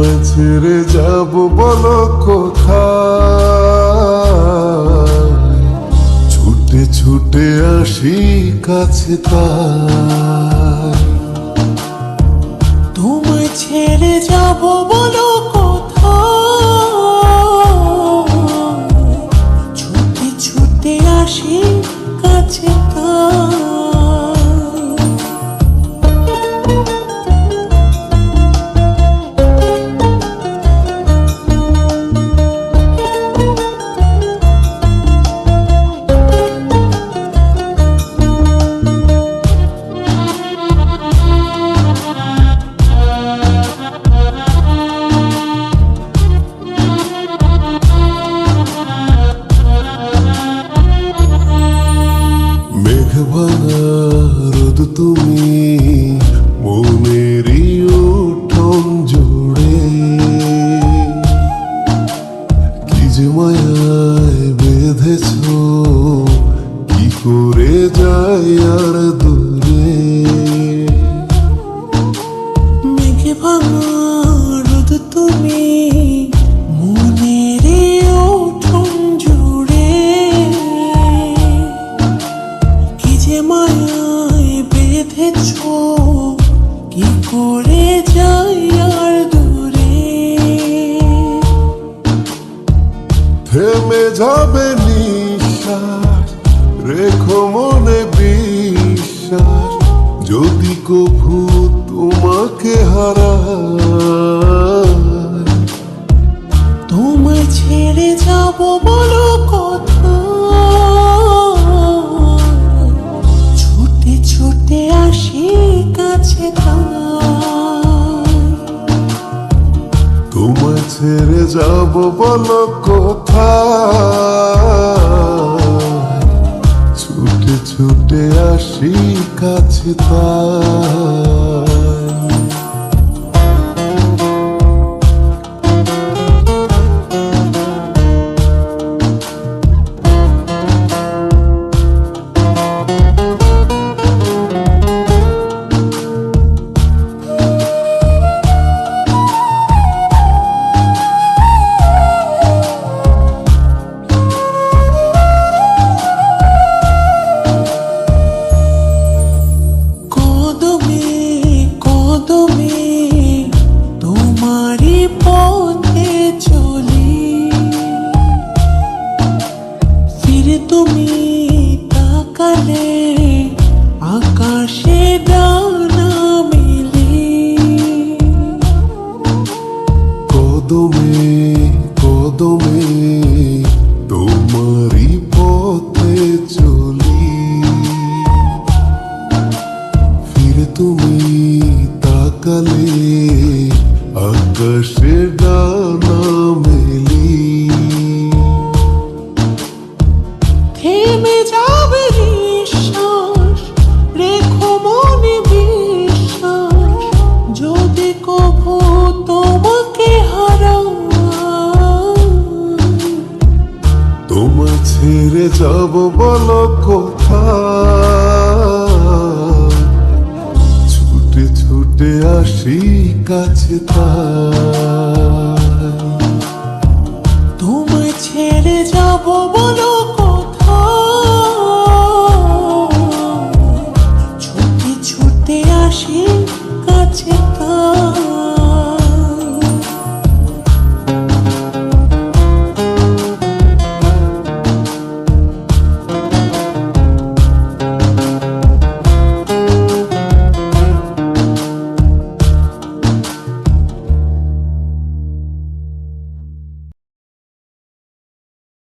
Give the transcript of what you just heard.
তোমায় ছেড়ে যাব বলো কোথায়? ছুটে ছুটে আসি কাছে তার। তোমায় ছেড়ে যাব বলো কোথায়? তুমি মনেরই উঠোন জুড়ে। কি যে মায়ায় বেঁধেছ কি করে যায় আর দূরে? কি করে যাই আর দূরে? থেমে যাবে নিঃশ্বাস রেখো মনে বিশ্বাস যদি কভু তোমাকে হারায় তোমায় ছেড়ে যাব বলো কাছে তোমায় ছেড়ে যাব বলো কথা ছুটে ছুটে আসি কাছে তাই কদমে তোমারি পথে চলি। ফিরে তুমি তাকালে আকাশে যাব বলো কোথায় ছুটে ছুটে আসি কাছে তাই